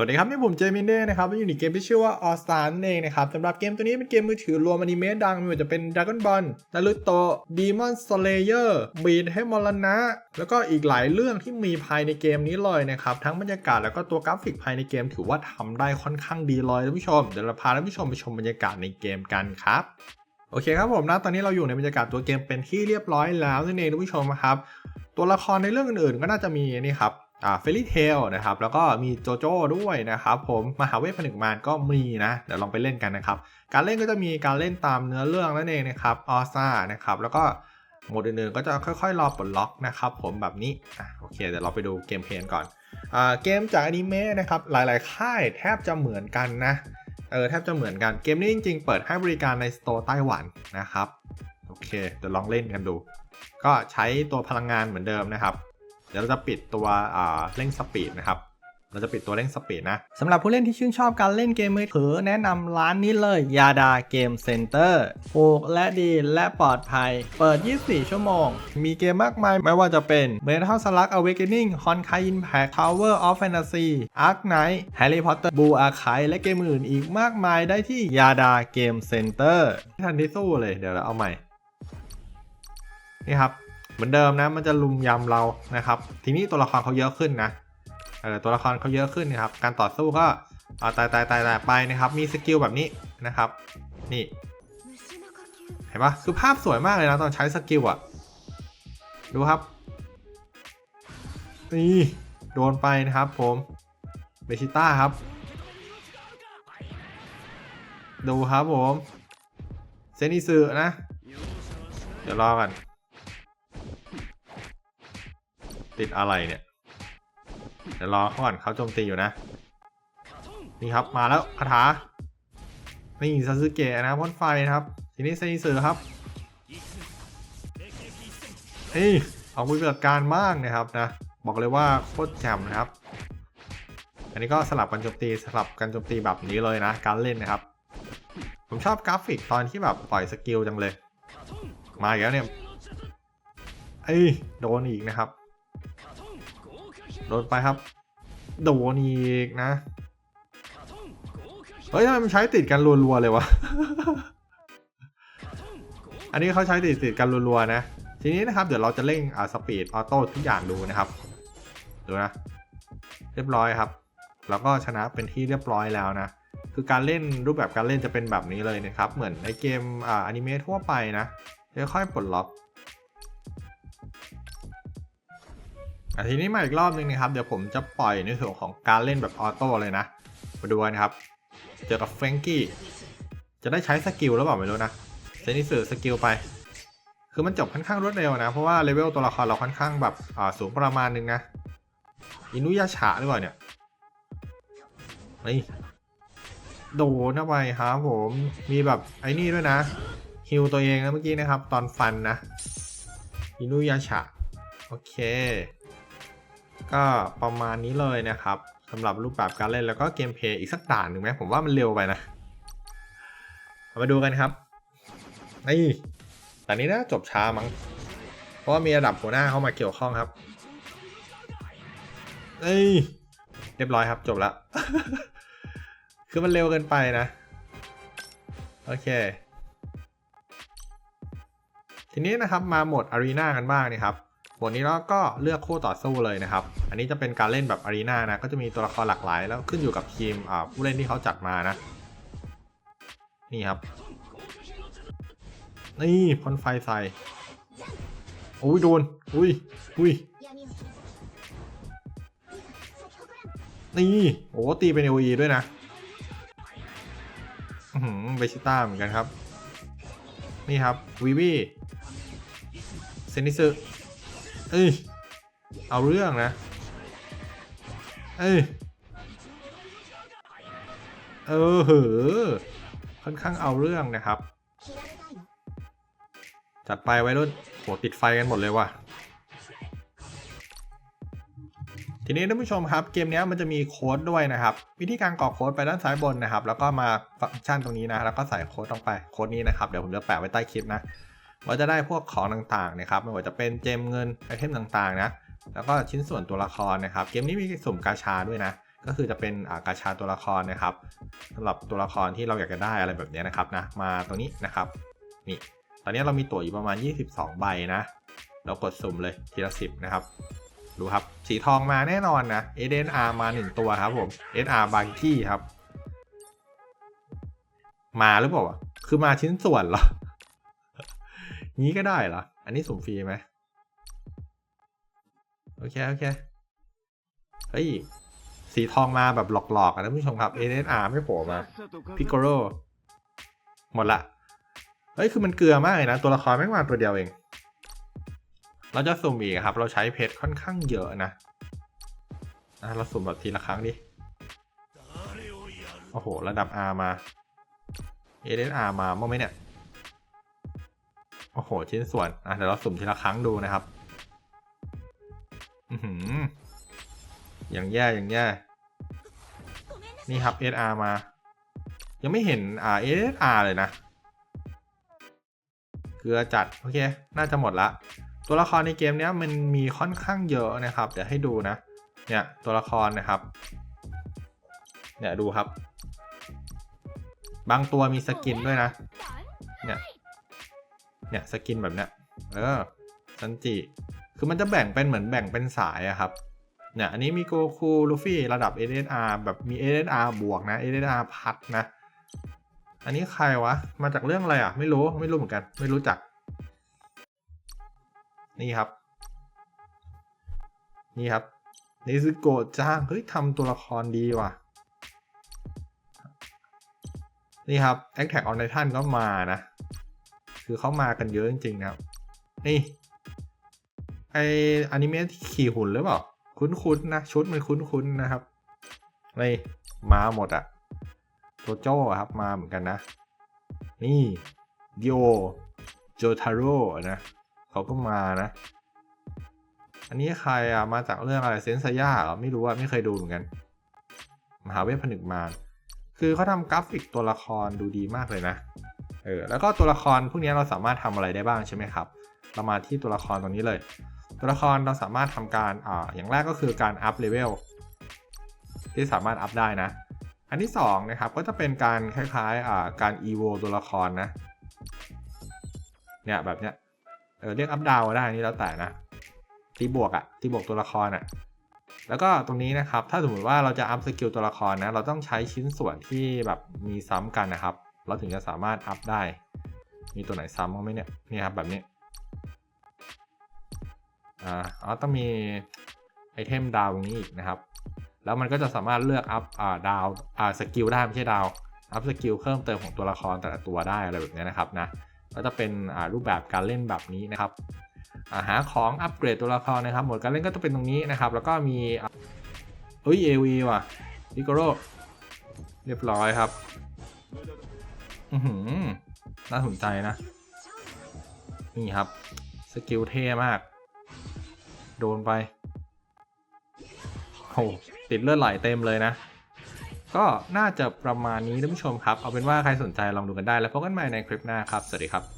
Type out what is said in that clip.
สวัสดีครับ นี่ผมเจมินเน่นะครับอยู่ในเกมที่ชื่อว่า All Star นั่นเองนะครับสำหรับเกมตัวนี้เป็นเกมมือถือรวมอนิเมะดังไม่ว่าจะเป็น Dragon Ball Naruto Demon Slayer Beat ให้มรณะ แล้วก็อีกหลายเรื่องที่มีภายในเกมนี้เลยนะครับ ทั้งบรรยากาศแล้วก็ตัวกราฟิกภายในเกมถือว่าทำได้ค่อนข้างดีเลยท่านผู้ชมเดี๋ยวเราพาท่านผู้ชมไปชมบรรยากาศในเกมกันครับโอเคครับผมนะตอนนี้เราอยู่ในบรรยากาศตัวเกมเป็นที่เรียบร้อยแล้วนั่นเองท่านผู้ชมครับตัวละครในเรื่องอื่นๆ ก็น่าจะมีนี่ครับ เฟลี่เทลนะครับแล้วก็มีโจโจ้ด้วยนะครับผมมหาเวทผนึกมารก็มีนะเดี๋ยวลองไปเล่นกันนะครับ การเล่นก็จะมีการเล่นตามเนื้อเรื่องนั่นเองนะครับออซ่านะครับแล้วก็โหมดอื่นๆก็จะค่อยๆ รอปลดล็อกนะครับผมแบบนี้อะโอเคเดี๋ยวเราไปดูเกมเพลย์ก่อนอ่าเกมจากอนิเมะนะครับหลายๆ ค่ายแทบจะเหมือนกันนะเออแทบจะเหมือนกันเกมนี้จริงๆ เปิดให้บริการในสโตร์ไต้หวันนะครับโอเคเดี๋ยวลองเล่นกันดู ก็ใช้ตัวพลังงานเหมือนเดิมนะครับ เดี๋ยวเราจะปิดตัวเร่งสปีดนะครับเราจะปิดตัวเร่งสปีดนะสำหรับผู้เล่นที่ชื่นชอบการเล่นเกมมือถือแนะนำร้านนี้เลยยาดาเกมเซ็นเตอร์ถูกและดีและปลอดภัย เปิด 24 ชั่วโมง มีเกมมากมายไม่ว่าจะเป็น Metal Slug Awakening Honkai Impact Tower of Fantasy Ark Knight Harry Potter Blue Archive และเกมอื่นอีกมากมายได้ที่ยาดาเกมเซ็นเตอร์ทันที่สู้เลยเดี๋ยวเราเอาใหม่ นี่ครับ เหมือนเดิมนะมันจะลุมยำเรานะครับ ทีนี้ตัวละครเขาเยอะขึ้นนะตัวละครเขาเยอะขึ้นนะครับ การต่อสู้ก็ตายตายตายตายไปนะครับ มีสกิลแบบนี้นะครับ นี่เห็นปะคือภาพสวยมากเลยนะตอนใช้สกิลอะดูครับนี่โดนไปนะครับผมเบชิต้าครับ ดูครับผม เซนิซึนะ เดี๋ยวรอกัน ติดอะไรเนี่ย เดี๋ยวรอเขาก่อนเขาโจมตีอยู่นะ นี่ครับมาแล้วคาถา นี่ซาสึเกะนะพ่นไฟนะครับ ทีนี้เซนิสึครับเฮ้ยออกมือจัดการมากนะครับนะ บอกเลยว่าโคตรแจ่มนะครับ อันนี้ก็สลับกันโจมตีสลับกันโจมตีแบบนี้เลยนะ การเล่นนะครับ ผมชอบกราฟิกตอนที่แบบปล่อยสกิลจังเลย มาอีกแล้วเนี่ยเอ้ยโดนอีกนะครับ โดนไปครับโดนอีกนะ เฮ้ยทำไมมันใช้ติดกันรัวๆเลยวะ อันนี้เขาใช้ติดติดกันรัวๆนะ ทีนี้นะครับเดี๋ยวเราจะเร่งอ่าสปีดออโต้ทุกอย่างดูนะครับ ดูนะ เรียบร้อยครับ แล้วก็ชนะเป็นที่เรียบร้อยแล้วนะ คือการเล่นรูปแบบการเล่นจะเป็นแบบนี้เลยนะครับ เหมือนในเกมอ่าอนิเมะทั่วไปนะค่อยๆปลดล็อก ทีนี้มาอีกรอบนึงนะครับ เดี๋ยวผมจะปล่อยในส่วนของการเล่นแบบออโต้เลยนะ มาดูกันครับ เจอกับเฟรงกี้ จะได้ใช้สกิลแล้วเปล่าไม่รู้นะเซนิสึสกิลไป คือมันจบค่อนข้างรวดเร็วนะ เพราะว่าเลเวลตัวละครเราค่อนข้างแบบอ่าสูงประมาณนึงนะ อินุยาฉะหรือเปล่าเนี่ยนี่โดนเข้าไปครับผม มีแบบไอ้นี่ด้วยนะฮิวตัวเองนะเมื่อกี้นะครับ ตอนฟันนะ อินุยาฉะ โอเค ก็ประมาณนี้เลยนะครับสำหรับรูปแบบการเล่นแล้วก็เกมเพย์อีกสักด่านหนึ่งไหมผมว่ามันเร็วไปนะมาดูกันครับนี่แต่นี้นะจบช้ามั้งเพราะว่ามีระดับหัวหน้าเข้ามาเกี่ยวข้องครับเอ้ยเรียบร้อยครับจบแล้วคือมันเร็วเกินไปนะ โอเค ทีนี้นะครับมาโหมดอารีนากันบ้างนี่ครับ บทนี้เราก็เลือกคู่ต่อสู้เลยนะครับ อันนี้จะเป็นการเล่นแบบอารีนานะ ก็จะมีตัวละครหลากหลาย แล้วขึ้นอยู่กับทีมผู้เล่นที่เขาจัดมานะ นี่ครับ นี่พ่นไฟใส่อุ้ยโดน อุ้ยอุ้ยนี่โอ้ตีเป็นเอวีด้วยนะอือหือเบชิต้าเหมือนกันครับ นี่ครับวีวีเซนิสึ เอ้ยเอาเรื่องนะเอ้ยเออเหอค่อนข้างเอาเรื่องนะครับ จัดไปไว้รุ่นโหติดไฟกันหมดเลยว่ะทีนี้ท่านผู้ชมครับเกมนี้มันจะมีโค้ดด้วยนะครับ วิธีการกรอกโค้ดไปด้านซ้ายบนนะครับ แล้วก็มาฟังก์ชันตรงนี้นะแล้วก็ใส่โค้ดลงไปโค้ดนี้นะครับเดี๋ยวผมจะแปะไว้ใต้คลิปนะ ว่าจะได้พวกของต่างๆนะครับไม่ว่าจะเป็นเจมเงินไอเทมต่างๆนะแล้วก็ชิ้นส่วนตัวละครนะครับ เกมนี้มีสุ่มกาชาด้วยนะก็คือจะเป็นอากาชาตัวละครนะครับสำหรับตัวละครที่เราอยากจะได้อะไรแบบนี้นะครับนะมาตรงนี้นะครับนี่ตอนนี้เรามีตั๋วอยู่ประมาณ 22 ใบนะเรากดสุ่มเลยทีละสิบนะครับดูครับสีทองมาแน่นอนนะ SNR มา 1 ตัวครับผม SR บางที่ครับ มาหรือเปล่าคือมาชิ้นส่วนเหรอ งี้ก็ได้เหรอ อันนี้สุ่มฟรีไหมโอเค โอเค เฮ้ย สีทองมาแบบหลอกๆอะท่านผู้ชมครับ SNR ไม่โผล่มา พิกโกโรหมดละ เฮ้ย คือมันเกลือมากเลยนะ ตัวละครแม่งมาตัวเดียวเอง เราจะสุ่มอีกครับ เราใช้เพชรค่อนข้างเยอะนะอะเราสุ่มแบบทีละครั้งดิ โอ้โห ระดับ R มาเอเดน R มาบ้างไหมเนี่ย โหชิ้นส่วนอะเดี๋ยวเราสุ่มทีละครั้งดูนะครับ อือหืออย่างแย่อย่างแย่นี่ครับ SR มา ยังไม่เห็นอ่า SR เลยนะ เกลือจัด โอเค น่าจะหมดละ ตัวละครในเกมเนี้ยมันมีค่อนข้างเยอะนะครับ เดี๋ยวให้ดูนะ เนี่ยตัวละครนะครับ เนี่ยดูครับ บางตัวมีสกินด้วยนะ เนี่ย เนี่ยสกินแบบเนี้ยเออซันจิคือมันจะแบ่งเป็นเหมือนแบ่งเป็นสายอะครับเนี่ยอันนี้มีโกคูลูฟี่ระดับ SSR แบบมี SSR บวกนะ SSR พัดนะ อันนี้ใครวะ มาจากเรื่องอะไรอะไม่รู้ไม่รู้เหมือนกัน ไม่รู้จัก นี่ครับ นี่ครับนิซึโกะจ้างเฮ้ยทำตัวละครดีว่ะนี่ครับ Attack on Titan ก็มานะ คือเขามากันเยอะจริงๆนะครับนี่ไออนิเมะที่ขี่หุ่นหรือเปล่า คุ้นๆนะ ชุดมันคุ้นๆนะครับนี่มาหมดอะโจโจ้ครับมาเหมือนกันนะ นี่โยโจทาโร่นะเขาก็มานะ อันนี้ใครอะมาจากเรื่องอะไรเซนซายาเหรอไม่รู้อะไม่เคยดูเหมือนกัน มหาเวทผนึกมารคือเขาทำกราฟิกตัวละครดูดีมากเลยนะ เออแล้วก็ตัวละครพวกนี้เราสามารถทำอะไรได้บ้างใช่ไหมครับ เรามาที่ตัวละครตรงนี้เลย ตัวละครเราสามารถทำการอ่าอย่างแรกก็คือการอัพเลเวลที่สามารถอัพได้นะ อันที่สองนะครับก็จะเป็นการคล้ายๆอ่าการ evo ตัวละครนะเนี่ยแบบเนี้ยเออเรียกอัพดาวได้นี่แล้วแต่นะตีบวกอะตีบวกตัวละครอะแล้วก็ตรงนี้นะครับ ถ้าสมมติว่าเราจะอัพสกิลตัวละครนะ เราต้องใช้ชิ้นส่วนที่แบบมีซ้ำกันนะครับ เราถึงจะสามารถอัพได้ มีตัวไหนซ้ำบ้างไหมเนี่ยนี่ครับแบบนี้อ่าอ๋อต้องมีไอเทมดาวตรงนี้อีกนะครับ แล้วมันก็จะสามารถเลือกอัพอ่าดาวอ่าสกิลได้ไม่ใช่ดาวอัพสกิลเพิ่มเติมของตัวละครแต่ละตัวได้อะไรแบบนี้นะครับนะก็จะเป็นอ่ารูปแบบการเล่นแบบนี้นะครับอาหาของอัปเกรดตัวละครนะครับ หมดการเล่นก็จะเป็นตรงนี้นะครับ แล้วก็มีเฮ้ย AV ว่ะนิโกโรเรียบร้อยครับ น่าสนใจนะ นี่ครับ สกิลเท่มาก โดนไปโหติดเลือดไหลเต็มเลยนะ ก็น่าจะประมาณนี้ท่านผู้ชมครับ เอาเป็นว่าใครสนใจลองดูกันได้แล้วพบกันใหม่ในคลิปหน้าครับ สวัสดีครับ